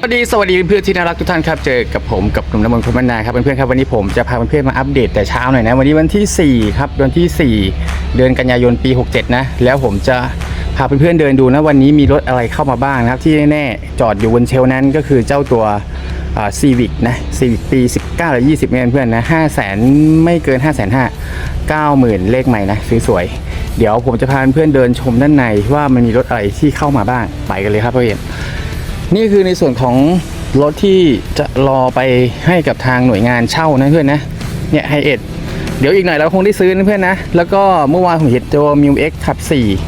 สวัสดีสวัสดีเพื่อนๆที่น่ารักทุกท่านครับเจอกับผมกับหนุ่มน้ำมนต์พรมนาครับเพื่อนๆครับวันนี้ผมจะพาเพื่อนๆมาอัปเดตแต่เช้าหน่อยนะวันนี้วันที่ 4 ครับเดือนที่ 4 เดือนกันยายนปี 67 นะ แล้วผมจะพาเพื่อนๆเดินดูนะวันนี้มีรถอะไรเข้ามาบ้างนะครับ ที่แน่ๆจอดอยู่บนเชลนั้นก็คือเจ้าตัวซีวิกนะซีวิกปี 19หรือ20เนี่ยเพื่อนๆนะ5 0 0 0 0 0ไม่เกิน 5 5 0 0 0 90,000 เลขใหม่นะสวยๆเดี๋ยวผมจะพาเพื่อนๆเดินชมด้านในว่ามันมีรถอะไรที่เข้ามาบ้างไปกันเลยครับเพื่อน นี่คือในส่วนของรถที่จะรอไปให้กับทางหน่วยงานเช่านะเพื่อนนะเนี่ยไฮเอ็ดเดี๋ยวอีกหน่อยเราคงได้ซื้อนะเพื่อนนะ แล้วก็เมื่อวานผมเห็นตัวมิวเอ็กขับ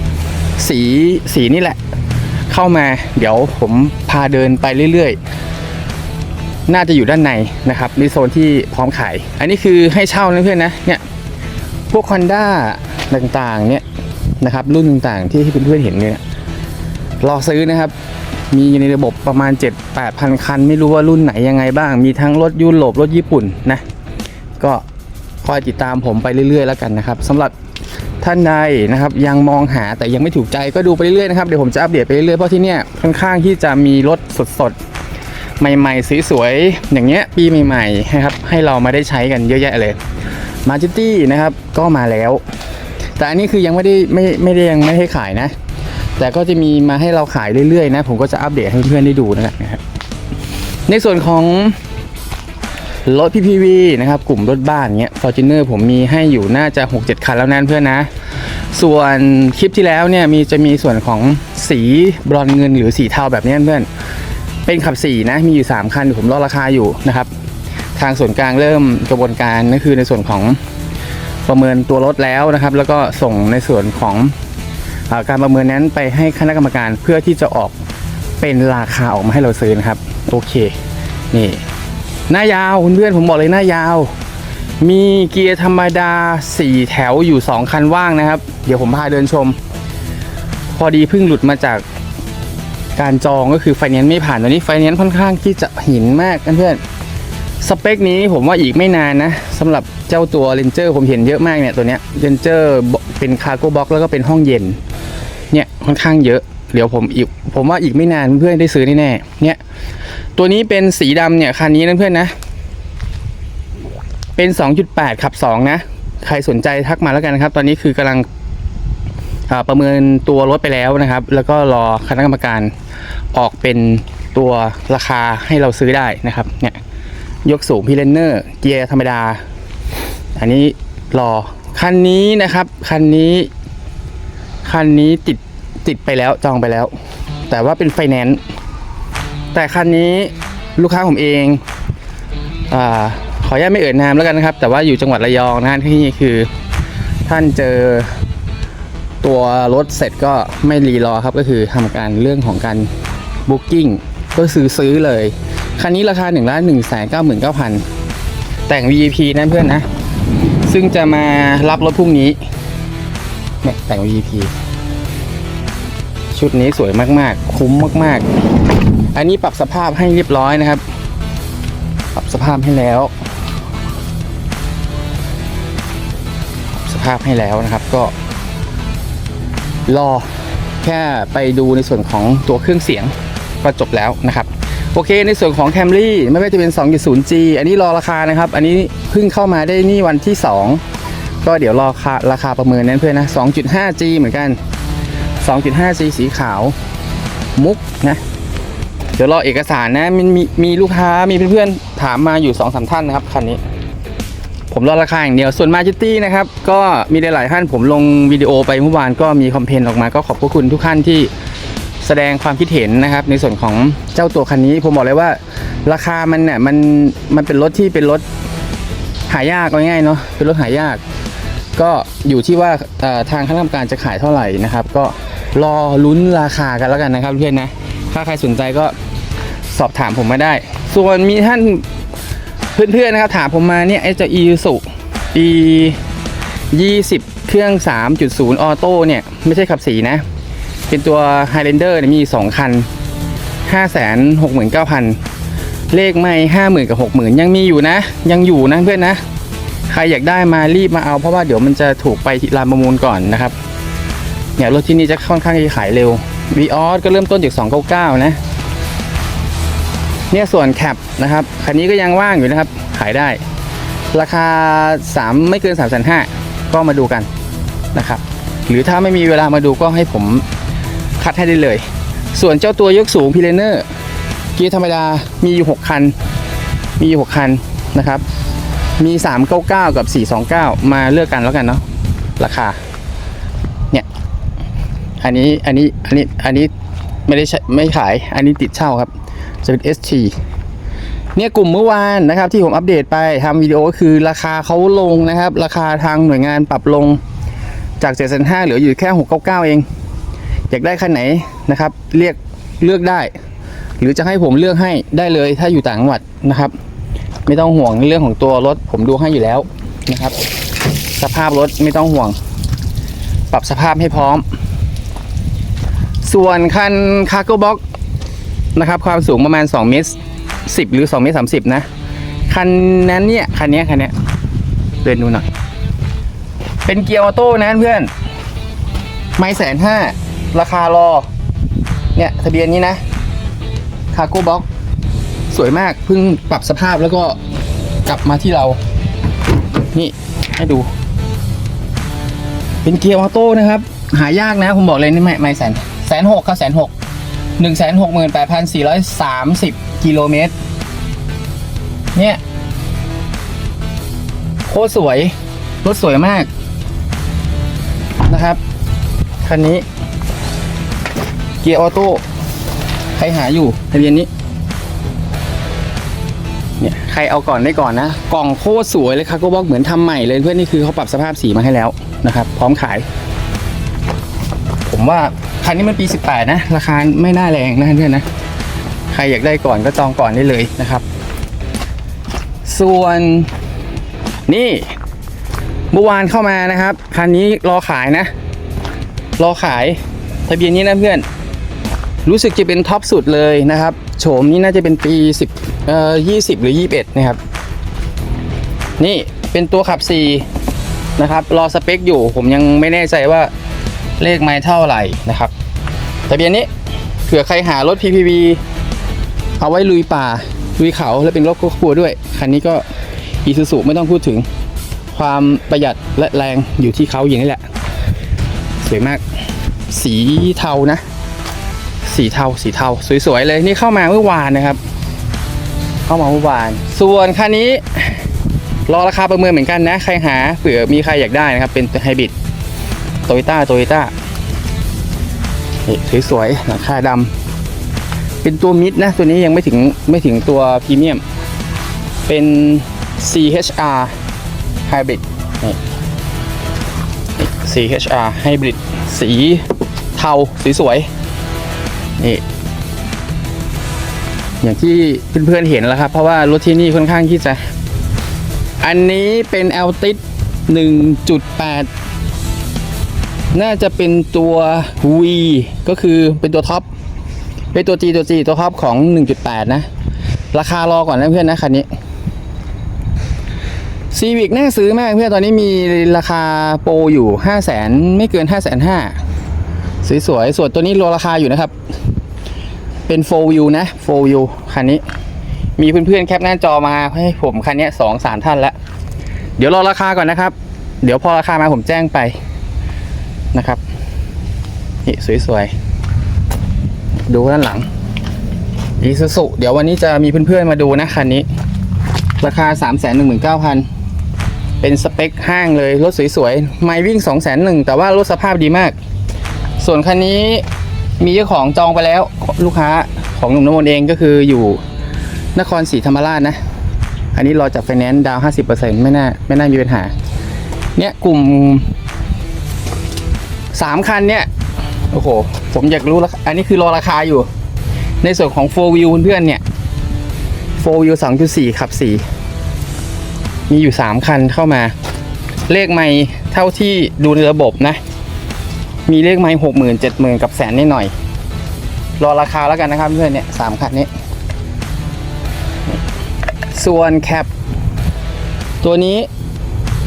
4สีสีนี่แหละ เข้ามาเดี๋ยวผมพาเดินไปเรื่อยๆ น่าจะอยู่ด้านในนะครับในโซนที่พร้อมขาย อันนี้คือให้เช่านะเพื่อนนะเนี่ยพวก Honda ต่างๆเนี่ยนะครับรุ่นต่างๆที่เพื่อนๆเห็นเนี่ย รอซื้อนะครับ มีอยู่ในระบบประมาณ 7 8 0 0 คัน ไม่รู้ว่ารุ่นไหนยังไงบ้าง มีทั้งรถยุโรปรถญี่ปุ่นนะ ก็คอยติดตามผมไปเรื่อยๆ แล้วกันนะครับสำหรับท่านใดนะครับยังมองหาแต่ยังไม่ถูกใจก็ดูไปเรื่อยๆนะครับเดี๋ยวผมจะอัปเดตไปเรื่อยๆเพราะที่เนี่ยค่อนข้างที่จะมีรถสดๆ ใหม่ๆสวยๆอย่างเงี้ยปีใหม่ๆนะครับให้เรามาได้ใช้กันเยอะแยะเลยมาจิตี้นะครับก็มาแล้ว แต่อันนี้คือยังไม่ได้ไม่ไม่ได้ยังไม่ให้ขายนะ แต่ก็จะมีมาให้เราขายเรื่อยๆนะ ผมก็จะอัปเดตให้เพื่อนๆได้ดูนะครับในส่วนของรถ PPV นะครับ กลุ่มรถบ้านเงี้ย Fortuner ผมมีให้อยู่น่าจะ 6-7 คันแล้วนั่นเพื่อนนะ ส่วนคลิปที่แล้วเนี่ยมีจะมีส่วนของสีบรอนเงินหรือสีเทาแบบนี้เพื่อน เป็นขับสีนะ มีอยู่ 3 คัน ผมรอราคาอยู่นะครับ ทางส่วนกลางเริ่มกระบวนการนั่นคือในส่วนของประเมินตัวรถแล้วนะครับ แล้วก็ส่งในส่วนของ การประเมินนั้นไปให้คณะกรรมการเพื่อที่จะออกเป็นราคาออกมาให้เราซื้อนะครับ โอเค นี่ หน้ายาวคุณเพื่อนผมบอกเลยหน้ายาว มีเกียร์ธรรมดา 4 แถวอยู่ 2 คันว่างนะครับ เดี๋ยวผมพาเดินชม พอดีเพิ่งหลุดมาจากการจองก็คือไฟแนนซ์ไม่ผ่านตอนนี้ไฟแนนซ์ค่อนข้างที่จะหินมากเพื่อนสเปคนี้ผมว่าอีกไม่นานนะสำหรับเจ้าตัว Ranger ผมเห็นเยอะมากเนี่ยตัวเนี้ย Ranger เป็นคาร์โก้บ็อกแล้วก็เป็นห้องเย็น เนี่ยค่อนข้างเยอะ เดี๋ยวผมอีกผมว่าอีกไม่นานเพื่อนๆได้ซื้อแน่ๆเนี่ย ตัวนี้เป็นสีดำเนี่ยคันนี้นะเพื่อนนะ เป็น 2.8 ขับ 2 นะ ใครสนใจทักมาแล้วกันนะครับ ตอนนี้คือกำลังประเมินตัวรถไปแล้วนะครับ แล้วก็รอคณะกรรมการออกเป็นตัวราคาให้เราซื้อได้นะครับเนี่ยยกสูงพีเลนเนอร์เกียร์ธรรมดา อันนี้รอคันนี้นะครับ คันนี้ คันนี้ติดติดไปแล้วจองไปแล้ว แต่ว่าเป็นไฟแนนซ์แต่คันนี้ลูกค้าผมเองอขออนุญาตไม่เอ่ยนามแล้วกันนะครับ แต่ว่าอยู่จังหวัดระยองนะฮะที่นี่คือท่านเจอตัวรถเสร็จก็ไม่รีรอครับก็คือทำการเรื่องของการบุ๊กิ้งก็ซื้อซื้อเลย คันนี้ราคา1นึ่งล้านหนึ่งแสนเก้าหมื่นเก้าพันแต่ง VIP นะเพื่อนนะ ซึ่งจะมารับรถพรุ่งนี้ เนี่ยแต่ง VP ชุดนี้สวยมากๆ คุ้มมากๆ อันนี้ปรับสภาพให้เรียบร้อยนะครับ ปรับสภาพให้แล้วปรับสภาพให้แล้วนะครับก็ รอแค่ไปดูในส่วนของตัวเครื่องเสียงก็จบแล้วนะครับโอเค ในส่วนของ Camry ไม่ว่าจะเป็น 2.0G อันนี้รอราคานะครับ อันนี้เพิ่งเข้ามาได้นี่วันที่ 2 ก็เดี๋ยวรอราคาราคาประเมินนั้นเพื่อนนะ 2.5G เหมือนกัน 2.5G สีขาว มุกนะ เดี๋ยวรอเอกสารนะมันมีมีลูกค้ามีเพื่อนๆถามมาอยู่2อสท่านนะครับคันนี้ ผมรอราคาอย่างเดียวส่วนมาจิตี้นะครับ ก็มีหลายๆท่านผมลงวิดีโอไปเมื่อวานก็มีคอมเพนต์ออกมาก็ขอบพระคุณทุกท่านที่แสดงความคิดเห็นนะครับ ในส่วนของเจ้าตัวคันนี้ ผมบอกเลยว่า ราคามันเนี่ยมันมันเป็นรถที่เป็นรถหายากง่ายๆเนาะเป็นรถหายาก ก็อยู่ที่ว่าทางคณะกรรมการจะขายเท่าไหร่นะครับ ก็รอลุ้นราคากันแล้วกันนะครับเพื่อนนะถ้าใครสนใจก็สอบถามผมมาได้ ส่วนมีท่านเพื่อนๆนะครับถามผมมาเนี่ยไอ้เจ้าอีสุปี 20 เครื่อง 3.0 ออโต้เนี่ย ไม่ใช่ขับสีนะ เป็นตัว Highlander เนี่ยมี 2 คัน 569,000 เลขไม่ 50,000 กับ 60,000 ยังมีอยู่นะ ยังอยู่นะเพื่อนนะ ใครอยากได้มารีบมาเอาเพราะว่าเดี๋ยวมันจะถูกไปที่ลานประมูลก่อนนะครับเนี่ยรถที่นี่จะค่อนข้างจะขายเร็ว v ีออสก็เริ่มต้นจาก 299 นะ เนี่ยส่วนแคปนะครับคันนี้ก็ยังว่างอยู่นะครับ ขายได้ ราคา 3 ไม่เกิน3ามแสนห้าก็มาดูกันนะครับ หรือถ้าไม่มีเวลามาดูก็ให้ผมคัดให้ได้เลย ส่วนเจ้าตัวยกสูงพีเลเนอร์ เกียร์ธรรมดามีอยู่ 6 คัน มีอยู่ 6 คันนะครับ มี 399 กับ 429 มาเลือกกันแล้วกันเนาะราคา เนี่ย อันนี้อันนี้อันนี้อันนี้ไม่ได้ใช้ไม่ขายอันนี้ติดเช่าครับจะเป็น ST เนี่ยกลุ่มเมื่อวานนะครับที่ผมอัปเดตไปทำวิดีโอก็คือราคาเขาลงนะครับ ราคาทางหน่วยงานปรับลงจาก 7 5 0 0เหลืออยู่แค่ 699 เอง อยากได้คันไหนนะครับ เรียกเลือกได้ หรือจะให้ผมเลือกให้ได้เลยถ้าอยู่ต่างจังหวัดนะครับ ไม่ต้องห่วงเรื่องของตัวรถผมดูให้อยู่แล้วนะครับ สภาพรถไม่ต้องห่วง ปรับสภาพให้พร้อม ส่วนคันคาร์โก้บ็อกนะครับ ความสูงประมาณ 2 เมตร 10 หรือ 2 เมตร 30 นะ คันนั้นเนี่ย คันนี้คันนี้เดินดูหน่อย เป็นเกียร์ออโต้นะเพื่อน ไม่แสนห้า ราคารอ เนี่ย ทะเบียนนี้นะคาร์โก้บ็อก สวยมากเพิ่งปรับสภาพแล้วก็กลับมาที่เรา นี่ให้ดู เป็นเกียร์ออโต้นะครับ หายากนะ ผมบอกเลยนี่ไม่ไม่แสนแสนหกครับแสนหกหนึ่งแสนหกหมื่นแปดพันสี่ร้อยสามสิบกิโลเมตร เนี่ยโคตรสวย รถสวยมาก นะครับ คันนี้ เกียร์ออโต้ ใครหาอยู่ทะเบียนนี้ ครเอาก่อนได้ก่อนนะ กล่องโคตรสวยเลยครับก็บอกเหมือนทำใหม่เลยเพื่อนนี่คือเขาปรับสภาพสีมาให้แล้วนะครับ พร้อมขาย ผมว่าคันนี้มันปี 18 นะ ราคาไม่น่าแรงนะเพื่อนนะ ใครอยากได้ก่อนก็จองก่อนได้เลยนะครับ ส่วนนี่เมื่อวานเข้ามานะครับคันนี้รอขายนะ รอขายทะเบียนนี้นะเพื่อน รู้สึกจะเป็นท็อปสุดเลยนะครับ โฉมนี้น่าจะเป็นปี 10เอ่อ20 หรือ 21 นะครับ นี่เป็นตัวขับ 4 นะครับ รอสเปคอยู่ผมยังไม่แน่ใจว่าเลขไม้เท่าไหร่นะครับทะเบียนนี้เผื่อใครหารถ PPV เอาไว้ลุยป่า ลุยเขาและเป็นรถครอบครัวด้วย คันนี้ก็อีซูซูไม่ต้องพูดถึง ความประหยัดและแรงอยู่ที่เขาอย่างนี้แหละ สวยมาก สีเทานะ สีเทาสีเทาสวยๆเลยนี่เข้ามาเมื่อวานนะครับ เข้ามาเมื่อวาน ส่วนคันนี้รอราคาประเมินเหมือนกันนะ ใครหาเผื่อมีใครอยากได้นะครับ เป็นไฮบริดโตโยต้าโตโยต้าสวยๆหลังคาดำเป็นตัวมิดนะ ตัวนี้ยังไม่ถึงไม่ถึงตัวพรีเมียม เป็น CHR Hybrid นี่ CHR Hybrid สีเทาสีสวยๆ นี่อย่างที่เพื่อนๆเห็นแล้วครับ เพราะว่ารถที่นี่ค่อนข้างที่จะ อันนี้เป็น l t i 1.8 น่าจะเป็นตัว V ก็คือเป็นตัวท็อป เป็นตัว G ตัว G ตัวท็อปของ 1.8 นะ ราคารอก่อนนะเพื่อนนะคันนี้ Civic น่าซื้อมากเพื่อนตอนนี้มีราคาโปรอยู่ 5 0 0 0 0 0ไม่เกิน 5 5 0 0 0 สวยๆส่วนตัวนี้รอราคาอยู่นะครับ เป็น 4 view นะ 4 view คันนี้ มีเพื่อนๆแคปหน้าจอมาให้ผมคันนี้สองสามท่านแล้ว เดี๋ยวรอราคาก่อนนะครับ เดี๋ยวพอราคามาผมแจ้งไปนะครับนี่สวยๆ ดูด้านหลังอีซูซุเดี๋ยววันนี้จะมีเพื่อนๆมาดูนะคันนี้ ราคา 3 1 9 0 0 0 เป็นสเปคห้างเลย รถสวยๆ ไม่วิ่ง 2 0 0 0 0แต่ว่ารถสภาพดีมาก ส่วนคันนี้มีเจ้าของจองไปแล้วลูกค้าของหนุ่มน้ำมนต์เองก็คืออยู่นครศรีธรรมราชนะ อันนี้รอจากไฟแนนซ์ดาว50%ไม่น่าไม่น่ามีปัญหา เนี่ยกลุ่มสามคันเนี่ย โอ้โห ผมอยากรู้ราคาอันนี้คือรอราคาอยู่ ในส่วนของ 4 wheel เพื่อนๆเนี่ย 4 wheel 2.4 ขับ 4 มีอยู่ 3 คันเข้ามา เลขไม่เท่าที่ดูในระบบนะ มีเลขไม่หกหมื่นเจ็ดหมื่นกับแสนนิดหน่อย รอราคาแล้วกันนะครับเพื่อนเนี่ยสามคันนี้ ส่วนแคปตัวนี้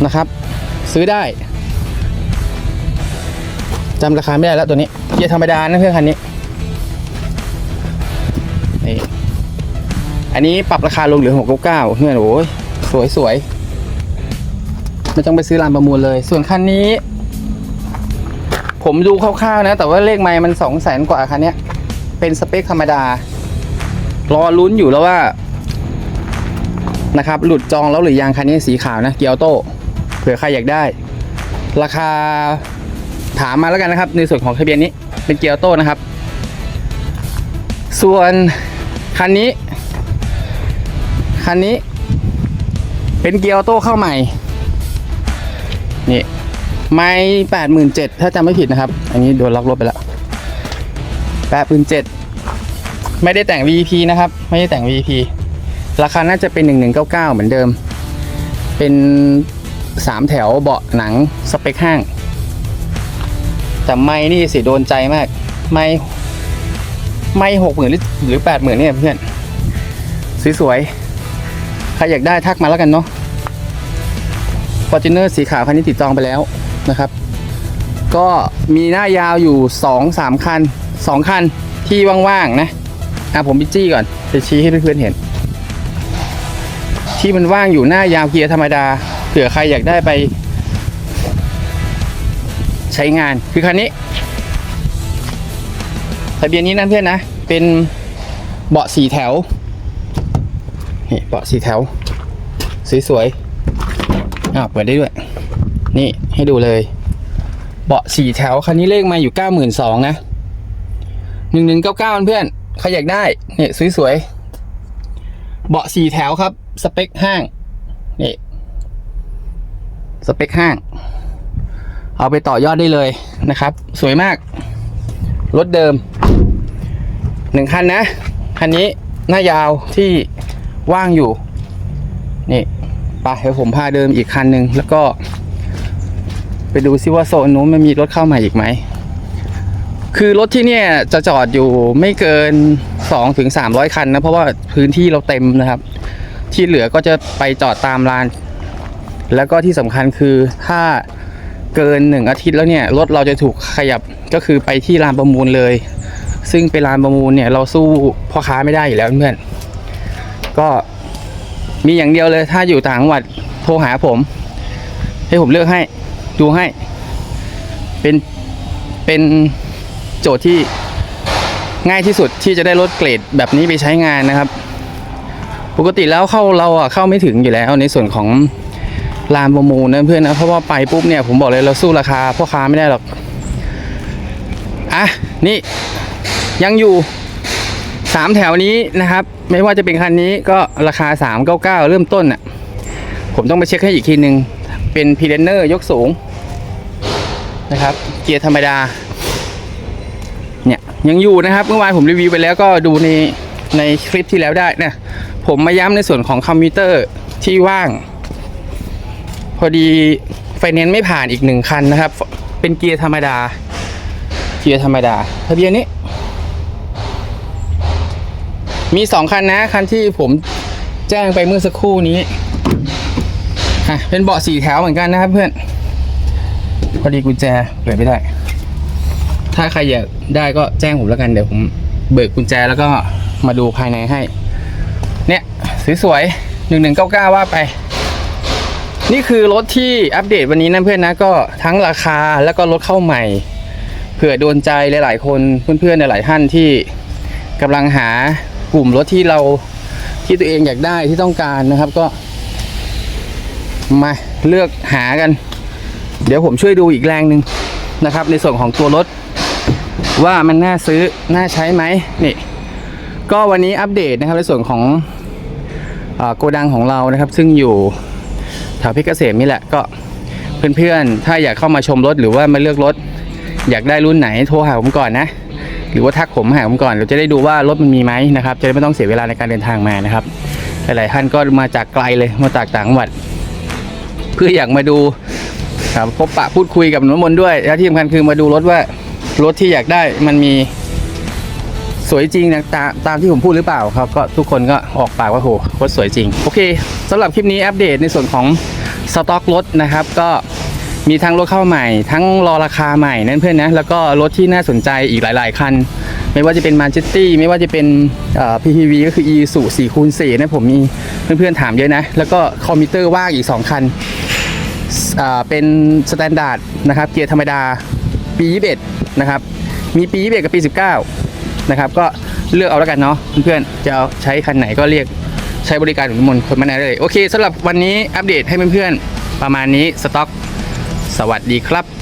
นะครับ ซื้อได้จำราคาไม่ได้แล้วตัวนี้เกียร์ธรรมดานะเพื่อนคันนี้นี่อันนี้ปรับราคาลงเหลือหกเก้าเก้าเพื่อนโอ้ยสวยสวยไม่ต้องไปซื้อร้านประมูลเลย ส่วนคันนี้ ผมดูคร่าวๆนะ แต่ว่าเลขไม้มันสองแสนกว่าคันนี้เป็นสเปคธรรมดา รอลุ้นอยู่แล้วว่า นะครับ หลุดจองแล้วหรือยังคันนี้สีขาวนะ เกียวโต้เผื่อใครอยากได้ ราคาถามมาแล้วกันนะครับ ในส่วนของทะเบียนนี้เป็นเกียวโต้นะครับ ส่วนคันนี้ คันนี้ เป็นเกียร์โต้เข้าใหม่ ไม่แปดหมื่นเจ็ดถ้าจำไม่ผิดนะครับ อันนี้โดนล็อกรถไปแล้วแปดหมื่นเจ็ดไม่ได้แต่ง VP นะครับ ไม่ได้แต่ง VP ราคาน่าจะเป็น 1199 เหมือนเดิม เป็นสามแถวเบาะหนังสเปคห้าง แต่ไม่นี่สิโดนใจมาก ไม่ไม่หกหมื่นหรือแปดหมื่นเนี่ยเพื่อน สวยๆ ใครอยากได้ทักมาแล้วกันเนาะ f o r t u n e r สีขาวคันนี้ติดจองไปแล้ว นะครับ ก็มีหน้ายาวอยู่ 2 3 คัน 2 คันที่ว่างๆนะอะผมพิจี้ก่อนจะชี้ให้เพื่อนๆเห็น ที่มันว่างอยู่หน้ายาวเกียร์ธรรมดาเผื่อใครอยากได้ไป ใช้งานคือคันนี้ทะเบียนนี้นั่นเพื่อนนะ เป็นเบาะสีแถวนี่เบาะสีแถว สวยๆอ้าเปิดได้ด้วย นี่ให้ดูเลย เบาะสี่แถวคันนี้เลขมาอยู่เก้าหมื่นสองนะหนึ่งหนึ่งเก้าเก้าเพื่อนใครอยากได้เนี่ยสวยๆเบาะสี่แถวครับ สเปคห้างนี่สเปคห้าง เอาไปต่อยอดได้เลยนะครับ สวยมาก รถเดิมหนึ่งคันนะคันนี้หน้ายาวที่ว่างอยู่ นี่ไปเดี๋ยวผมพาเดิมอีกคันหนึ่งแล้วก็ ไปดูซิว่าโซนนู้นมันมีรถเข้ามาอีกไหม คือรถที่เนี่ยจะจอดอยู่ไม่เกิน2ถึงคันนะ เพราะว่าพื้นที่เราเต็มนะครับ ที่เหลือก็จะไปจอดตามลาน แล้วก็ที่สำคัญคือถ้าเกินหนึ่งอาทิตย์แล้วเนี่ยรถเราจะถูกขยับก็คือไปที่ลานประมูลเลย ซึ่งเป็นลานประมูลเนี่ยเราสู้พ่อค้าไม่ได้อยู่แล้วเพื่อน ก็มีอย่างเดียวเลยถ้าอยู่ต่างจังหวัดโทรหาผม ให้ผมเลือกให้ ดูให้ เป็น เป็นโจทย์ที่ง่ายที่สุดที่จะได้รถเกรดแบบนี้ไปใช้งานนะครับ ปกติแล้วเข้าเราอะเข้าไม่ถึงอยู่แล้วในส่วนของลานประมูลนะเพื่อนนะเพราะว่าไปปุ๊บเนี่ยผมบอกเลยเราสู้ราคาพ่อค้าไม่ได้หรอกอะนี่ยังอยู่สามแถวนี้นะครับ ไม่ว่าจะเป็นคันนี้ก็ราคา399เริ่มต้นอะผมต้องไปเช็คให้อีกทีหนึ่งเป็นพีเดนเนอร์ยกสูง นะครับ เกียร์ธรรมดา เนี่ยยังอยู่นะครับ เมื่อวานผมรีวิวไปแล้วก็ดูในในคลิปที่แล้วได้นะผมมาย้ำในส่วนของคอมพิวเตอร์ที่ว่าง พอดีไฟแนนซ์ไม่ผ่านอีกหนึ่งคันนะครับ เป็นเกียร์ธรรมดา เกียร์ธรรมดาทะเบียนนี้ มีสองคันนะ คันที่ผมแจ้งไปเมื่อสักครู่นี้เป็นเบาะสี่แถวเหมือนกันนะครับเพื่อน พอดีกุญแจเปิดไม่ได้ ถ้าใครอยากได้ก็แจ้งผมแล้วกันเดี๋ยวผมเบิกกุญแจแล้วก็มาดูภายในให้ เนี่ยสวยๆหนึ่งหนึ่งเก้าเก้าว่าไป นี่คือรถที่อัปเดตวันนี้นะเพื่อนนะก็ทั้งราคาแล้วก็รถเข้าใหม่ เผื่อโดนใจหลาย ๆ คนเพื่อนๆหลายๆท่านที่กำลังหากลุ่มรถที่เราที่ตัวเองอยากได้ที่ต้องการนะครับก็ มาเลือกหากัน เดี๋ยวผมช่วยดูอีกแรงหนึ่งนะครับ ในส่วนของตัวรถ ว่ามันน่าซื้อน่าใช้ไหมนี่ ก็วันนี้อัปเดตนะครับในส่วนของอโกดังของเรานะครับ ซึ่งอยู่แถวเพชรเกษมนี่แหละก็เพื่อนๆ ถ้าอยากเข้ามาชมรถหรือว่ามาเลือกรถ อยากได้รุ่นไหนโทรหาผมก่อนนะ หรือว่าทักผมหาผมก่อนเราจะได้ดูว่ารถมันมีไหมนะครับ จะได้ไม่ต้องเสียเวลาในการเดินทางมานะครับ หลายๆท่านก็มาจากไกลเลยมาจากต่างจังหวัด เพื่ออยากมาดู ครับพบปะพูดคุยกับหนุ่มมนต์ด้วยและที่สำคัญคือมาดูรถว่ารถที่อยากได้มันมีสวยจริงนะตามตามที่ผมพูดหรือเปล่าครับก็ทุกคนก็ออกปากว่าโหรถสวยจริง โอเคสำหรับคลิปนี้อัปเดตในส่วนของสต็อกรถนะครับ ก็มีทั้งรถเข้าใหม่ ทั้งรอราคาใหม่นั่นเพื่อนนะแล้วก็รถที่น่าสนใจอีกหลาย ๆ คัน ไม่ว่าจะเป็น Majesty ไม่ว่าจะเป็นเอ่อ PHEV ก็คือ e สู4คูณ4นะผมมีเพื่อนๆถามเยอะนะ แล้วก็คอมพิวเตอร์ว่างอีก 2 คัน เป็นสแตนดาร์ดนะครับเกียร์ธรรมดาปี 21 นะครับ มีปี 21 กับปี 19 นะครับ ก็เลือกเอาแล้วกันเนาะเพื่อนๆจะเอาใช้คันไหนก็เรียกใช้บริการของทุกมนคนมาได้เลย โอเคสำหรับวันนี้อัปเดตให้เพื่อนๆประมาณนี้สต็อก สวัสดีครับ